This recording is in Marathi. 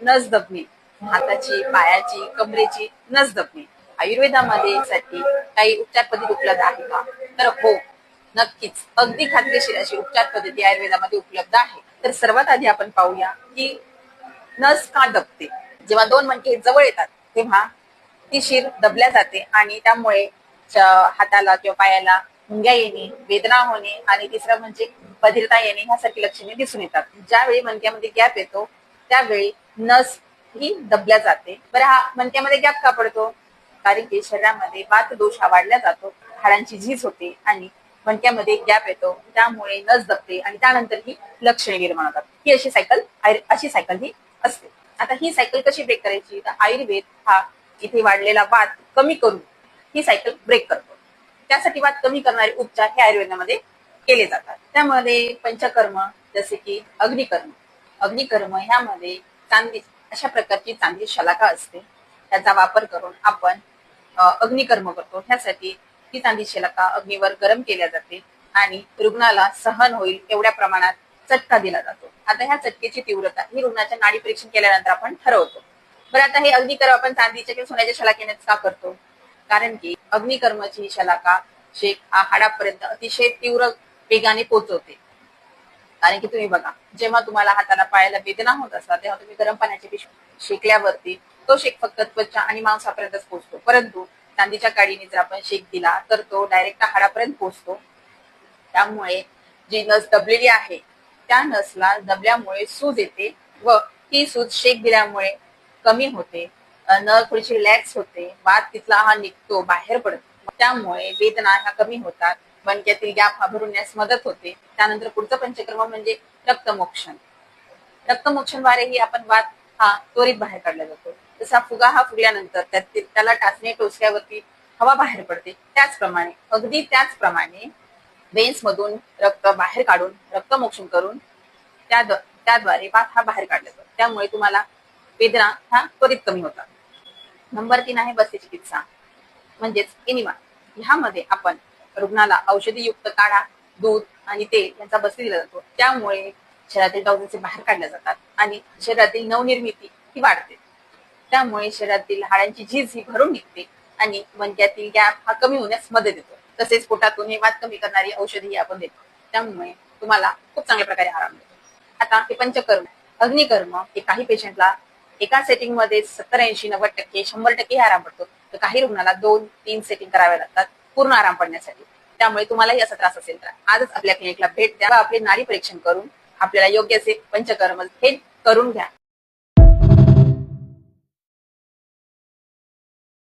नस दबणे हाताची पायाची कमरेची नस दबणे आयुर्वेदामध्ये साठी काही उपचार पद्धती उपलब्ध आहे का? तर हो नक्कीच. अगदी खात्रीशीर अशी उपचार पद्धती आयुर्वेदामध्ये उपलब्ध आहे. तर सर्वात आधी आपण पाहूया की नस का दबते? जेव्हा दोन मणके जवळ येतात तेव्हा ती शिर दबल्या जाते आणि त्यामुळे हाताला किंवा पायाला मुंग्या येणे वेदना होणे आणि तिसरं म्हणजे बधिरता येणे ह्यासारखी लक्षणे दिसून येतात. ज्यावेळी मणक्यामध्ये गॅप येतो त्यावेळी नस ही दबल्या जाते. बरं हा मणक्यामध्ये गॅप का पडतो? कारण की शरीरामध्ये वात दोष हा वाढला जातो. हाडांची झीज होते आणि मणक्यामध्ये गॅप येतो. त्यामुळे नस दबते आणि त्यानंतर ही लक्षणे निर्माण होतात. ही अशी सायकल अशी सायकल ही असते. आता ही सायकल कशी ब्रेक करायची? तर आयुर्वेद हा इथे वाढलेला वाद कमी करून ही सायकल ब्रेक करतो. त्यासाठी वाद कमी करणारे उपचार हे आयुर्वेदामध्ये केले जातात. त्यामध्ये पंचकर्म जसे की अग्निकर्म. अग्निकर्म ह्यामध्ये चांदी अशा प्रकारची चांदी शलाका असते. त्याचा वापर करून आपण अग्निकर्म करतो. ह्यासाठी ती चांदी शलाका अग्नीवर गरम केल्या जाते आणि रुग्णाला सहन होईल एवढ्या प्रमाणात चटका दिला जातो. आता ह्या चटकेची तीव्रता ही रुग्णाच्या नाडी परीक्षण केल्यानंतर आपण ठरवतो. बरं आता हे अग्निकर्म आपण चांदीच्या किंवा सोन्याच्या शलाकेने का करतो? कारण की अग्निकर्माची ही शलाका शेक हा हाडापर्यंत अतिशय तीव्र वेगाने पोहोचवते कारण की तुम्ही बघा जेव्हा तुम्हाला हाताला पायाला वेदना होत असतात तेव्हा तुम्ही गरम पाण्याची पिशवी शेकल्यावरती तो शेक फक्त त्वचा आणि मांसापर्यंतच पोहोचतो. परंतु चांदीच्या काडीने जर आपण शेक दिला तर तो डायरेक्ट हाडापर्यंत पोहोचतो. त्यामुळे जी नस दबलेली आहे त्या नसला दबल्यामुळे सूज येते व ती सूज शेक दिल्यामुळे कमी होते नळ थोडीशी रिलॅक्स होते वाद तिथला हा निघतो बाहेर पडतो. त्यामुळे वेदना ह्या कमी होतात. मणक्यातील गॅप हा भरण्यास मदत होते. त्यानंतर पुढचं पंचकर्म म्हणजे रक्तमोक्षण. रक्तमोक्षणद्वारेही आपण वाद हा त्वरित बाहेर काढला जातो. जसा फुगा हा फुगल्यानंतर त्याला टाचणे टोचल्यावरती हवा बाहेर पडते. त्याचप्रमाणे अगदी त्याचप्रमाणे वेन्स मधून रक्त बाहेर काढून रक्तमोक्षण करून त्या त्याद्वारे वात हा बाहेर काढला जातो. त्यामुळे तुम्हाला वेदना ह्या त्वरित कमी होतात. नंबर तीन आहे बस्ती चिकित्सा म्हणजेच इनिमा ह्यामध्ये आपण रुग्णाला औषधीयुक्त काढा दूध आणि तेल यांचा बस दिला जातो. त्यामुळे शरीरातील टॉक्सिन्स बाहेर काढल्या जातात आणि शरीरातील नवनिर्मिती ही वाढते. त्यामुळे शरीरातील हाडांची झीज ही भरून निघते आणि मणक्यातील गॅप हा कमी होण्यास मदत देतो. तसेच पोटातून हे वाद कमी करणारी औषधी आपण देतो. त्यामुळे तुम्हाला खूप चांगल्या प्रकारे आराम मिळतो. आता हे पंचकर्म अग्निकर्म हे काही पेशंटला एका सेटिंगमध्ये सत्तर ऐंशी नव्वद टक्के शंभर टक्के आराम पडतो. तर काही रुग्णाला दोन तीन सेटिंग कराव्या लागतात. पूर्ण आराम पडण्यासाठी त्यामुळे तुम्हालाही असा त्रास असेल तर आजच आपल्या क्लिनिकला भेट द्या. आपले नाडी परीक्षण करून आपल्याला योग्य असे पंचकर्म हे करून घ्या.